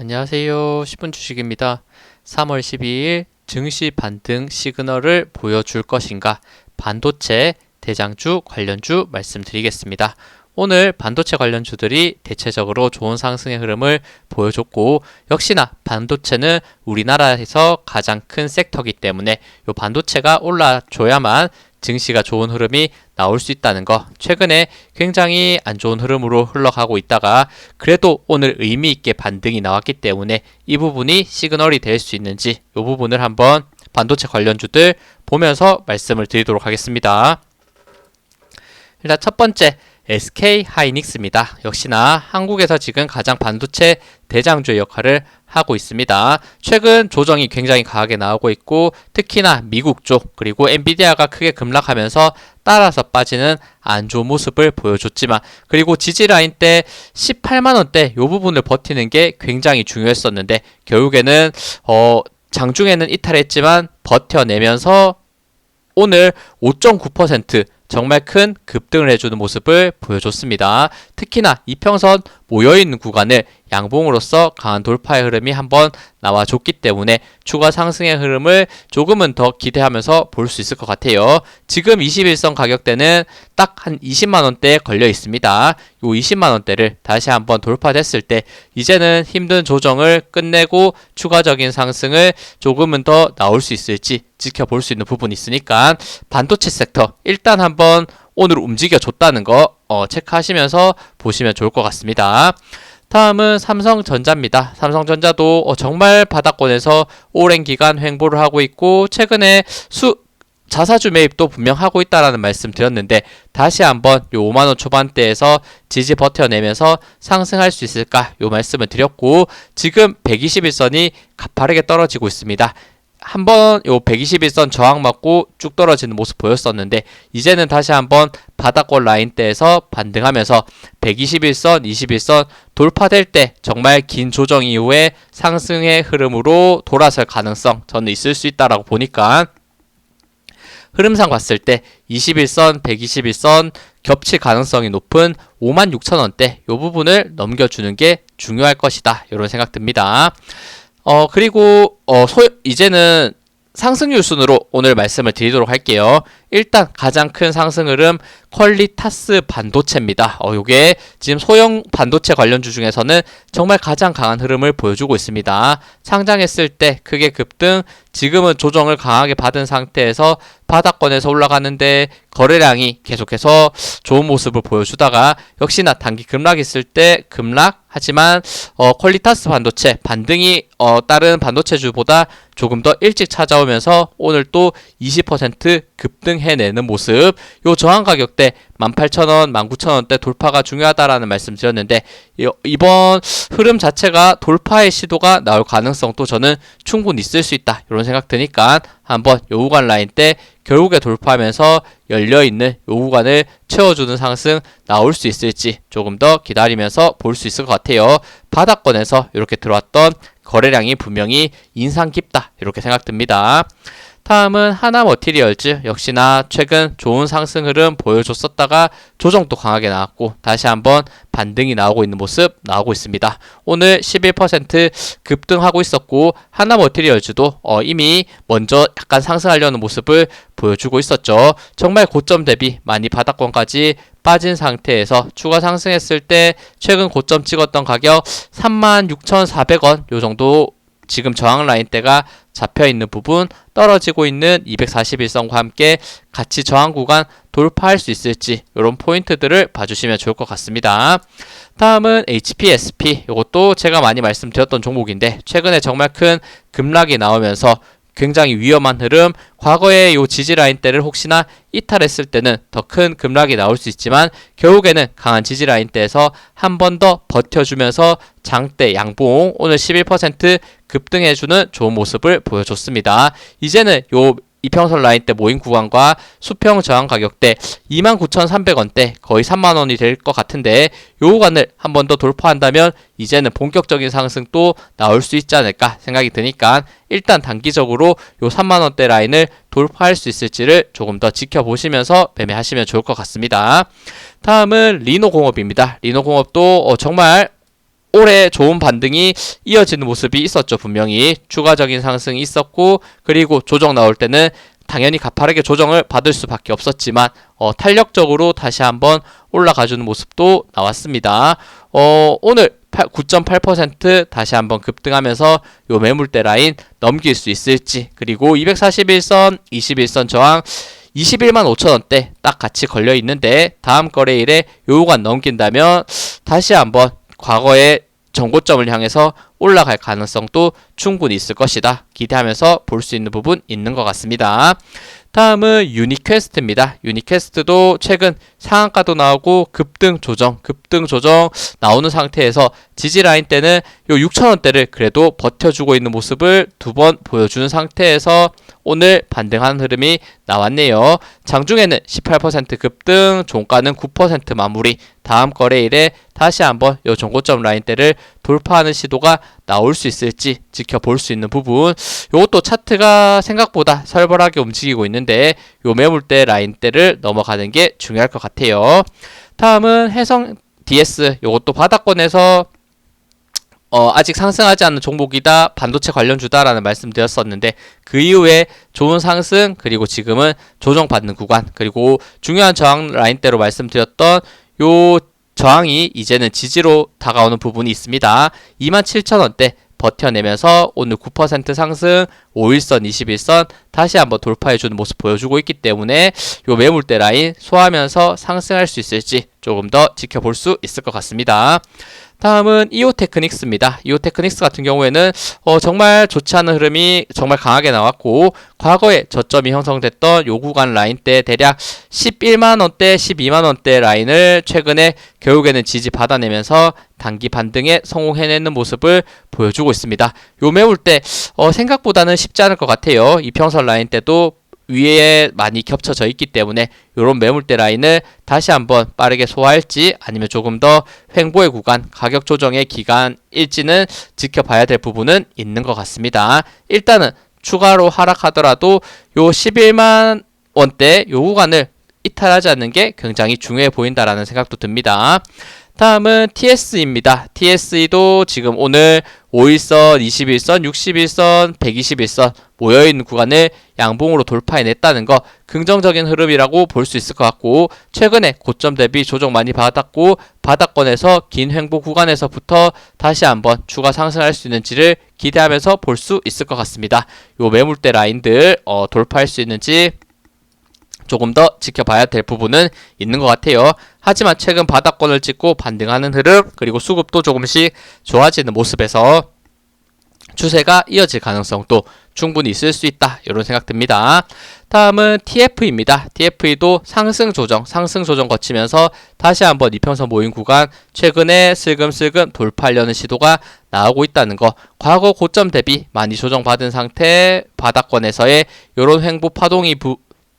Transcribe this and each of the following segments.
안녕하세요. 10분 주식입니다. 3월 12일 증시 반등 시그널을 보여줄 것인가 반도체 대장주 관련주 말씀드리겠습니다. 오늘 반도체 관련주들이 대체적으로 좋은 상승의 흐름을 보여줬고 역시나 반도체는 우리나라에서 가장 큰 섹터이기 때문에 이 반도체가 올라줘야만 증시가 좋은 흐름이 나올 수 있다는 거. 최근에 굉장히 안 좋은 흐름으로 흘러가고 있다가 그래도 오늘 의미 있게 반등이 나왔기 때문에 이 부분이 시그널이 될 수 있는지 이 부분을 한번 반도체 관련주들 보면서 말씀을 드리도록 하겠습니다. 일단 첫 번째 SK 하이닉스입니다. 역시나 한국에서 지금 가장 반도체 대장주의 역할을 하고 있습니다. 최근 조정이 굉장히 강하게 나오고 있고 특히나 미국 쪽 그리고 엔비디아가 크게 급락하면서 따라서 빠지는 안 좋은 모습을 보여줬지만 그리고 지지 라인 때 18만 원대 이 부분을 버티는 게 굉장히 중요했었는데 결국에는 어 장중에는 이탈했지만 버텨내면서 오늘 5.9% 정말 큰 급등을 해주는 모습을 보여줬습니다. 특히나 이평선 모여있는 구간을 양봉으로서 강한 돌파의 흐름이 한번 나와줬기 때문에 추가 상승의 흐름을 조금은 더 기대하면서 볼 수 있을 것 같아요. 지금 21선 가격대는 딱 한 20만원대에 걸려 있습니다. 이 20만원대를 다시 한번 돌파됐을 때 이제는 힘든 조정을 끝내고 추가적인 상승을 조금은 더 나올 수 있을지 지켜볼 수 있는 부분이 있으니까 반도체 섹터 일단 한번 오늘 움직여줬다는 거 어, 체크하시면서 보시면 좋을 것 같습니다. 다음은 삼성전자입니다. 삼성전자도 어, 정말 바닥권에서 오랜 기간 횡보를 하고 있고 최근에 수 자사주 매입도 분명 하고 있다라는 말씀 드렸는데 다시 한번 요 5만 원 초반대에서 지지 버텨내면서 상승할 수 있을까 요 말씀을 드렸고 지금 121선이 가파르게 떨어지고 있습니다. 한번 요 121선 저항 맞고 쭉 떨어지는 모습 보였었는데 이제는 다시 한번 바닥권 라인대에서 반등하면서 121선, 21선 돌파될 때 정말 긴 조정 이후에 상승의 흐름으로 돌아설 가능성 저는 있을 수 있다라고 보니까 흐름상 봤을 때 21선, 121선 겹칠 가능성이 높은 56,000원대 이 부분을 넘겨주는 게 중요할 것이다. 이런 생각 듭니다. 어, 그리고, 어, 소, 이제는 상승률 순으로 오늘 말씀을 드리도록 할게요. 일단 가장 큰 상승 흐름 퀄리타스 반도체입니다. 어, 요게 지금 소형 반도체 관련주 중에서는 정말 가장 강한 흐름을 보여주고 있습니다. 상장했을 때 크게 급등, 지금은 조정을 강하게 받은 상태에서 바닥권에서 올라가는데 거래량이 계속해서 좋은 모습을 보여주다가 역시나 단기 급락 있을 때 급락 하지만 어, 퀄리타스 반도체 반등이 어, 다른 반도체주보다 조금 더 일찍 찾아오면서 오늘 또 20% 급등해내는 모습. 요 저항 가격대 18,000원, 19,000원대 돌파가 중요하다라는 말씀 드렸는데 이번 흐름 자체가 돌파의 시도가 나올 가능성도 저는 충분히 있을 수 있다 이런 생각 드니까 한번 요 구간 라인 때 결국에 돌파하면서 열려있는 요 구간을 채워주는 상승 나올 수 있을지 조금 더 기다리면서 볼 수 있을 것 같아요. 바닥권에서 이렇게 들어왔던 거래량이 분명히 인상 깊다 이렇게 생각됩니다. 다음은 하나 머티리얼즈 역시나 최근 좋은 상승 흐름 보여줬었다가 조정도 강하게 나왔고 다시 한번 반등이 나오고 있는 모습 나오고 있습니다. 오늘 11% 급등하고 있었고 하나 머티리얼즈도 어 이미 먼저 약간 상승하려는 모습을 보여주고 있었죠. 정말 고점 대비 많이 바닥권까지 빠진 상태에서 추가 상승했을 때 최근 고점 찍었던 가격 36,400원 요 정도 지금 저항 라인대가 잡혀 있는 부분 떨어지고 있는 241선과 함께 같이 저항 구간 돌파할 수 있을지 이런 포인트들을 봐주시면 좋을 것 같습니다. 다음은 HPSP 이것도 제가 많이 말씀드렸던 종목인데 최근에 정말 큰 급락이 나오면서 굉장히 위험한 흐름. 과거에 요 지지 라인대를 혹시나 이탈했을 때는 더 큰 급락이 나올 수 있지만 결국에는 강한 지지 라인대에서 한 번 더 버텨주면서 장대 양봉 오늘 11% 급등해주는 좋은 모습을 보여줬습니다. 이제는 요 이평선 라인 때 모인 구간과 수평 저항 가격대 29,300원대 거의 3만원이 될 것 같은데 요 구간을 한 번 더 돌파한다면 이제는 본격적인 상승 또 나올 수 있지 않을까 생각이 드니까 일단 단기적으로 요 3만원대 라인을 돌파할 수 있을지를 조금 더 지켜보시면서 매매하시면 좋을 것 같습니다. 다음은 리노공업입니다. 리노공업도 어 정말 올해 좋은 반등이 이어지는 모습이 있었죠. 분명히 추가적인 상승이 있었고 그리고 조정 나올 때는 당연히 가파르게 조정을 받을 수밖에 없었지만 어, 탄력적으로 다시 한번 올라가주는 모습도 나왔습니다. 어, 오늘 9.8% 다시 한번 급등하면서 요 매물대 라인 넘길 수 있을지 그리고 241선, 21선 저항 21만 5천 원대 딱 같이 걸려 있는데 다음 거래일에 요 구간 넘긴다면 다시 한번 과거의 정고점을 향해서 올라갈 가능성도 충분히 있을 것이다. 기대하면서 볼 수 있는 부분 있는 것 같습니다. 다음은 유니퀘스트입니다. 유니퀘스트도 최근 상한가도 나오고 급등 조정, 급등 조정 나오는 상태에서 지지 라인 때는 요 6천원대를 그래도 버텨주고 있는 모습을 두 번 보여주는 상태에서 오늘 반등하는 흐름이 나왔네요. 장중에는 18% 급등, 종가는 9% 마무리. 다음 거래일에 다시 한번 요 정고점 라인대를 돌파하는 시도가 나올 수 있을지 지켜볼 수 있는 부분. 요것도 차트가 생각보다 살벌하게 움직이고 있는데 요 매물대 라인대를 넘어가는 게 중요할 것 같아요. 다음은 해성 DS 요것도 바닥권에서 어, 아직 상승하지 않는 종목이다 반도체 관련주다라는 말씀드렸었는데 그 이후에 좋은 상승 그리고 지금은 조정받는 구간 그리고 중요한 저항 라인대로 말씀드렸던 요 저항이 이제는 지지로 다가오는 부분이 있습니다. 27,000원대 버텨내면서 오늘 9% 상승 5일선 21선 다시 한번 돌파해주는 모습 보여주고 있기 때문에 요 매물대 라인 소화하면서 상승할 수 있을지 조금 더 지켜볼 수 있을 것 같습니다. 다음은 이오테크닉스입니다. 이오테크닉스 같은 경우에는 어, 정말 좋지 않은 흐름이 정말 강하게 나왔고 과거에 저점이 형성됐던 요 구간 라인 때 대략 11만 원대, 12만 원대 라인을 최근에 결국에는 지지 받아내면서 단기 반등에 성공해내는 모습을 보여주고 있습니다. 요 매울 때 어, 생각보다는 쉽지 않을 것 같아요. 이평선 라인 때도 위에 많이 겹쳐져 있기 때문에 이런 매물대 라인을 다시 한번 빠르게 소화할지 아니면 조금 더 횡보의 구간, 가격 조정의 기간일지는 지켜봐야 될 부분은 있는 것 같습니다. 일단은 추가로 하락하더라도 요 11만 원대 요 구간을 이탈하지 않는 게 굉장히 중요해 보인다라는 생각도 듭니다. 다음은 TS입니다. TS도 지금 오늘 5일선, 21선, 61선, 121선 모여있는 구간을 양봉으로 돌파해냈다는 거 긍정적인 흐름이라고 볼 수 있을 것 같고 최근에 고점 대비 조정 많이 받았고 바닥권에서 긴 횡보 구간에서부터 다시 한번 추가 상승할 수 있는지를 기대하면서 볼 수 있을 것 같습니다. 요 매물대 라인들 어, 돌파할 수 있는지 조금 더 지켜봐야 될 부분은 있는 것 같아요. 하지만 최근 바닥권을 찍고 반등하는 흐름 그리고 수급도 조금씩 좋아지는 모습에서 추세가 이어질 가능성도 충분히 있을 수 있다. 이런 생각 듭니다. 다음은 TF입니다. TF도 상승 조정, 상승 조정 거치면서 다시 한번 이평선 모임 구간 최근에 슬금슬금 돌파하려는 시도가 나오고 있다는 거. 과거 고점 대비 많이 조정받은 상태 바닥권에서의 이런 횡보 파동이 부,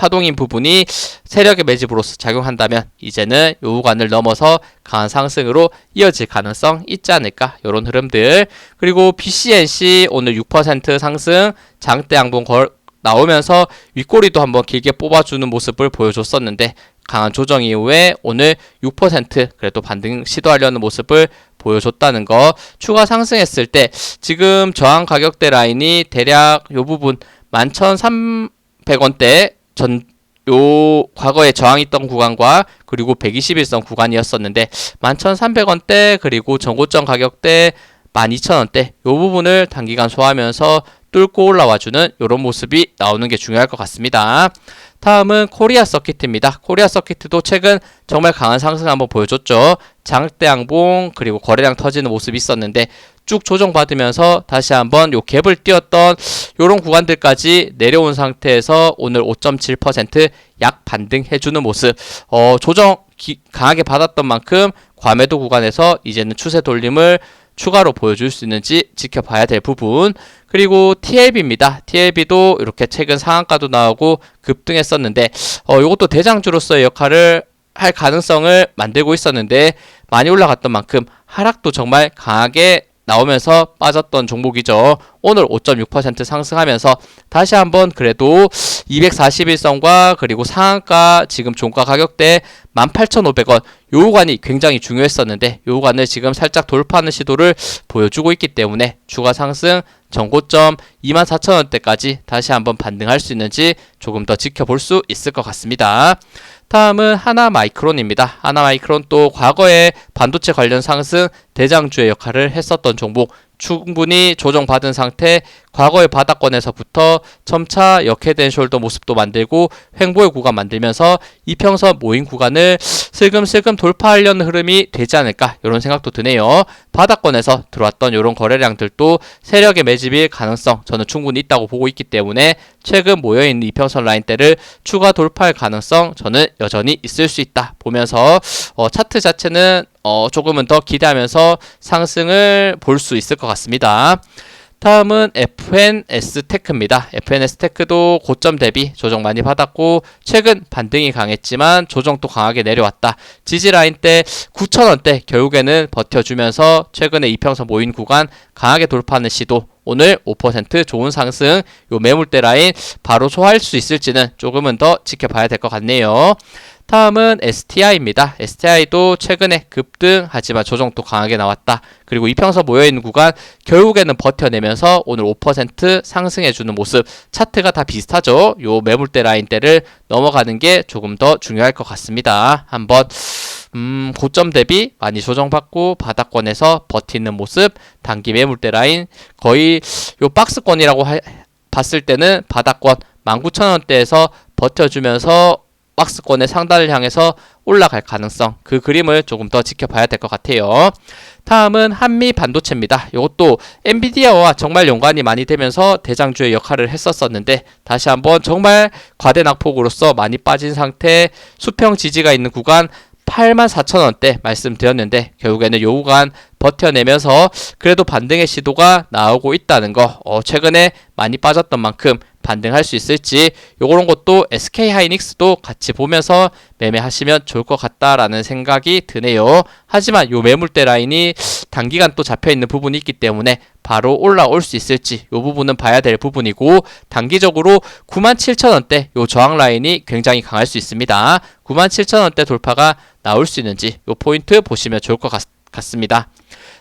파동인 부분이 세력의 매집으로서 작용한다면 이제는 요 구간을 넘어서 강한 상승으로 이어질 가능성 있지 않을까? 이런 흐름들. 그리고 BCNC 오늘 6% 상승 장대 양봉 걸 나오면서 윗꼬리도 한번 길게 뽑아주는 모습을 보여줬었는데 강한 조정 이후에 오늘 6% 그래도 반등 시도하려는 모습을 보여줬다는 거. 추가 상승했을 때 지금 저항 가격대 라인이 대략 요 부분 11,300원대 전, 요, 과거에 저항했던 구간과 그리고 121선 구간이었었는데, 11,300원대, 그리고 전고점 가격대 12,000원대, 요 부분을 단기간 소화하면서 뚫고 올라와주는 이런 모습이 나오는 게 중요할 것 같습니다. 다음은 코리아 서킷입니다. 코리아 서킷도 최근 정말 강한 상승 한번 보여줬죠. 장대 양봉 그리고 거래량 터지는 모습이 있었는데 쭉 조정받으면서 다시 한번 요 갭을 띄었던 요런 구간들까지 내려온 상태에서 오늘 5.7%약 반등해주는 모습 어, 조정 기, 강하게 받았던 만큼 과매도 구간에서 이제는 추세 돌림을 추가로 보여줄 수 있는지 지켜봐야 될 부분 그리고 TLB입니다. TLB도 이렇게 최근 상한가도 나오고 급등했었는데 어, 이것도 대장주로서의 역할을 할 가능성을 만들고 있었는데 많이 올라갔던 만큼 하락도 정말 강하게 나오면서 빠졌던 종목이죠. 오늘 5.6% 상승하면서 다시 한번 그래도 241선과 그리고 상한가 지금 종가 가격대 18,500원 요 구간이 굉장히 중요했었는데 요 구간을 지금 살짝 돌파하는 시도를 보여주고 있기 때문에 추가 상승 전고점 24,000원대까지 다시 한번 반등할 수 있는지 조금 더 지켜볼 수 있을 것 같습니다. 다음은 하나 마이크론입니다. 하나 마이크론 또 과거에 반도체 관련 상승 대장주의 역할을 했었던 종목 충분히 조정받은 상태 과거의 바닥권에서부터 점차 역해된 숄더 모습도 만들고 횡보의 구간 만들면서 이평선 모인 구간을 슬금슬금 돌파하려는 흐름이 되지 않을까 이런 생각도 드네요. 바닥권에서 들어왔던 이런 거래량들도 세력의 매집일 가능성 저는 충분히 있다고 보고 있기 때문에 최근 모여있는 이평선 라인대를 추가 돌파할 가능성 저는 여전히 있을 수 있다 보면서 어, 차트 자체는 어, 조금은 더 기대하면서 상승을 볼 수 있을 것 같습니다. 다음은 FNS 테크입니다. FNS 테크도 고점 대비 조정 많이 받았고 최근 반등이 강했지만 조정도 강하게 내려왔다. 지지 라인 때 9,000원대 결국에는 버텨주면서 최근에 이평선 모인 구간 강하게 돌파하는 시도 오늘 5% 좋은 상승 요 매물대 라인 바로 소화할 수 있을지는 조금은 더 지켜봐야 될 것 같네요. 다음은 STI입니다. STI도 최근에 급등 하지만 조정도 강하게 나왔다. 그리고 이평선 모여있는 구간 결국에는 버텨내면서 오늘 5% 상승해주는 모습 차트가 다 비슷하죠. 요 매물대 라인대를 넘어가는 게 조금 더 중요할 것 같습니다. 한번 음, 고점 대비 많이 조정받고 바닥권에서 버티는 모습 단기 매물대 라인 거의 요 박스권이라고 하, 봤을 때는 바닥권 19,000원대에서 버텨주면서 박스권의 상단을 향해서 올라갈 가능성 그 그림을 조금 더 지켜봐야 될 것 같아요. 다음은 한미 반도체입니다. 이것도 엔비디아와 정말 연관이 많이 되면서 대장주의 역할을 했었었는데 다시 한번 정말 과대 낙폭으로서 많이 빠진 상태 수평 지지가 있는 구간 84,000원대 말씀드렸는데 결국에는 요 구간 버텨내면서 그래도 반등의 시도가 나오고 있다는 거 어, 최근에 많이 빠졌던 만큼 반등할 수 있을지 요런 것도 SK 하이닉스도 같이 보면서 매매하시면 좋을 것 같다라는 생각이 드네요. 하지만 요 매물대 라인이 단기간 또 잡혀 있는 부분이 있기 때문에 바로 올라올 수 있을지 요 부분은 봐야 될 부분이고 단기적으로 97,000원대 요 저항 라인이 굉장히 강할 수 있습니다. 97,000원대 돌파가 나올 수 있는지 요 포인트 보시면 좋을 것 같, 같습니다.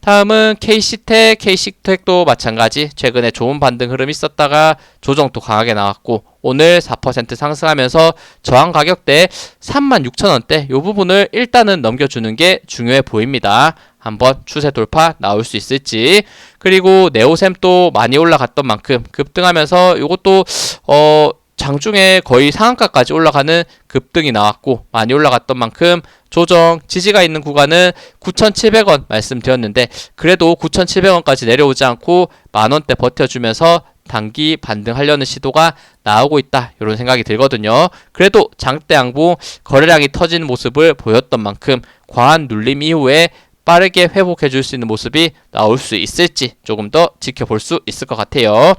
다음은 KC텍, KC텍도 마찬가지. 최근에 좋은 반등 흐름이 있었다가 조정 도 강하게 나왔고 오늘 4% 상승하면서 저항 가격대 36,000원대. 이 부분을 일단은 넘겨주는 게 중요해 보입니다. 한번 추세 돌파 나올 수 있을지. 그리고 네오셈도 많이 올라갔던 만큼 급등하면서 이것도 어 장중에 거의 상한가까지 올라가는 급등이 나왔고 많이 올라갔던 만큼 조정 지지가 있는 구간은 9,700원 말씀드렸는데 그래도 9,700원까지 내려오지 않고 만원대 버텨주면서 단기 반등하려는 시도가 나오고 있다 이런 생각이 들거든요. 그래도 장대 양봉 거래량이 터지는 모습을 보였던 만큼 과한 눌림 이후에 빠르게 회복해 줄 수 있는 모습이 나올 수 있을지 조금 더 지켜볼 수 있을 것 같아요.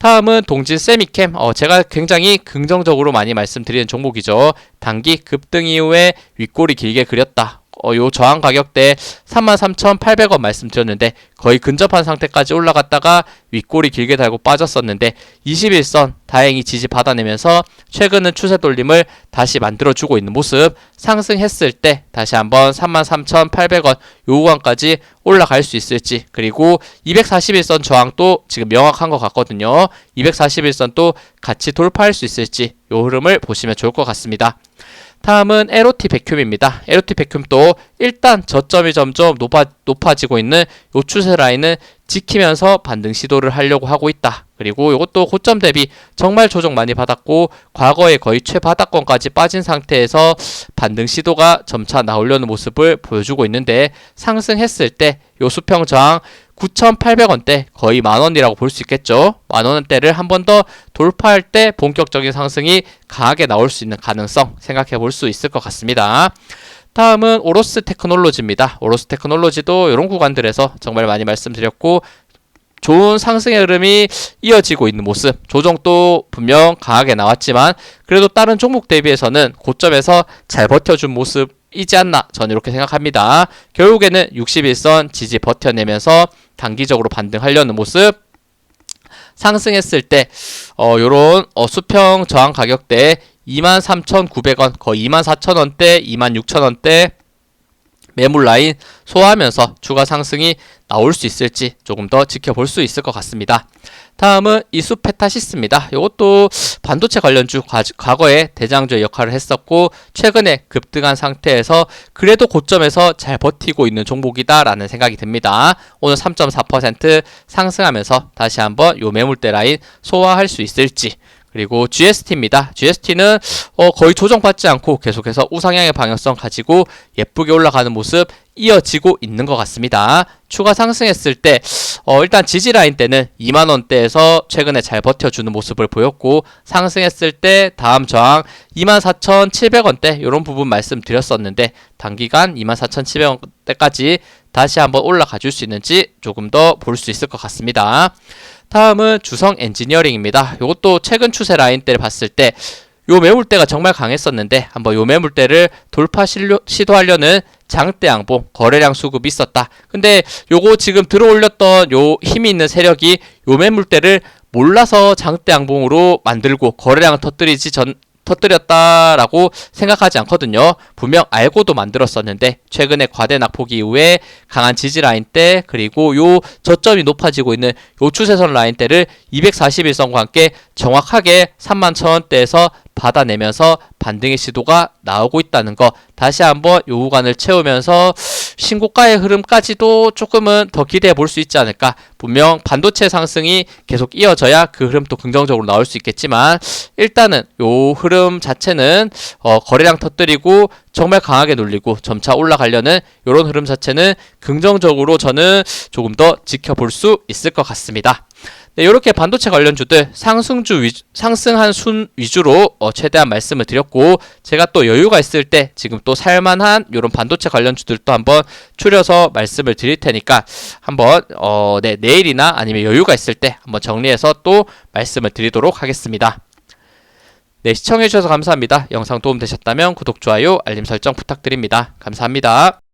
다음은 동진 세미캠. 어, 제가 굉장히 긍정적으로 많이 말씀드리는 종목이죠. 단기 급등 이후에 윗골이 길게 그렸다. 어, 요 저항 가격대 33,800원 말씀드렸는데 거의 근접한 상태까지 올라갔다가 윗골이 길게 달고 빠졌었는데 21선 다행히 지지 받아내면서 최근은 추세 돌림을 다시 만들어주고 있는 모습 상승했을 때 다시 한번 33,800원 요 구간까지 올라갈 수 있을지 그리고 241선 저항도 지금 명확한 것 같거든요. 241선도 같이 돌파할 수 있을지 요 흐름을 보시면 좋을 것 같습니다 다음은 LOT 백큐입니다. LOT 백큐도 일단 저점이 점점 높아, 높아지고 있는 요 추세 라인을 지키면서 반등 시도를 하려고 하고 있다. 그리고 이것도 고점 대비 정말 조정 많이 받았고 과거에 거의 최바닥권까지 빠진 상태에서 반등 시도가 점차 나오려는 모습을 보여주고 있는데 상승했을 때 요 수평 저항 9,800원대 거의 만원이라고 볼 수 있겠죠. 만원대를 한 번 더 돌파할 때 본격적인 상승이 강하게 나올 수 있는 가능성 생각해 볼 수 있을 것 같습니다. 다음은 오로스 테크놀로지입니다. 오로스 테크놀로지도 이런 구간들에서 정말 많이 말씀드렸고 좋은 상승의 흐름이 이어지고 있는 모습 조정도 분명 강하게 나왔지만 그래도 다른 종목 대비해서는 고점에서 잘 버텨준 모습 이지 않나 저는 이렇게 생각합니다. 결국에는 61선 지지 버텨내면서 단기적으로 반등하려는 모습 상승했을 때 어, 요런 어, 수평 저항 가격대 23,900원 거의 24,000원대 26,000원대 매물 라인 소화하면서 추가 상승이 나올 수 있을지 조금 더 지켜볼 수 있을 것 같습니다. 다음은 이수페타시스입니다. 이것도 반도체 관련주 과, 과거에 대장주의 역할을 했었고 최근에 급등한 상태에서 그래도 고점에서 잘 버티고 있는 종목이다라는 생각이 듭니다. 오늘 3.4% 상승하면서 다시 한번 요 매물대 라인 소화할 수 있을지 그리고 GST입니다. GST는 어, 거의 조정받지 않고 계속해서 우상향의 방향성 가지고 예쁘게 올라가는 모습 이어지고 있는 것 같습니다. 추가 상승했을 때 어, 일단 지지 라인 때는 2만 원대에서 최근에 잘 버텨주는 모습을 보였고 상승했을 때 다음 저항 24,700원대 이런 부분 말씀드렸었는데 단기간 24,700원대까지 다시 한번 올라가 줄 수 있는지 조금 더 볼 수 있을 것 같습니다. 다음은 주성 엔지니어링입니다. 이것도 최근 추세 라인대를 봤을 때 요 매물대가 정말 강했었는데 한번 요 매물대를 돌파 실료, 시도하려는 장대 양봉 거래량 수급이 있었다. 근데 요거 지금 들어올렸던 요 힘이 있는 세력이 요 매물대를 몰라서 장대 양봉으로 만들고 거래량을 터뜨리지 전 터뜨렸다라고 생각하지 않거든요. 분명 알고도 만들었었는데 최근에 과대 낙폭 이후에 강한 지지 라인 때 그리고 요 저점이 높아지고 있는 요 추세선 라인 대를 241선과 함께 정확하게 3만 천원대에서 받아내면서 반등의 시도가 나오고 있다는 거 다시 한번 요 구간을 채우면서 신고가의 흐름까지도 조금은 더 기대해 볼 수 있지 않을까 분명 반도체 상승이 계속 이어져야 그 흐름도 긍정적으로 나올 수 있겠지만 일단은 요 흐름 자체는 어, 거래량 터뜨리고 정말 강하게 눌리고 점차 올라가려는 이런 흐름 자체는 긍정적으로 저는 조금 더 지켜볼 수 있을 것 같습니다. 네, 이렇게 반도체 관련주들 상승주 위, 상승한 순 위주로 어, 최대한 말씀을 드렸고 제가 또 여유가 있을 때 지금 또 살만한 이런 반도체 관련주들도 한번 추려서 말씀을 드릴 테니까 한번 어, 네, 내일이나 아니면 여유가 있을 때 한번 정리해서 또 말씀을 드리도록 하겠습니다. 네, 시청해주셔서 감사합니다. 영상 도움되셨다면 구독, 좋아요, 알림 설정 부탁드립니다. 감사합니다.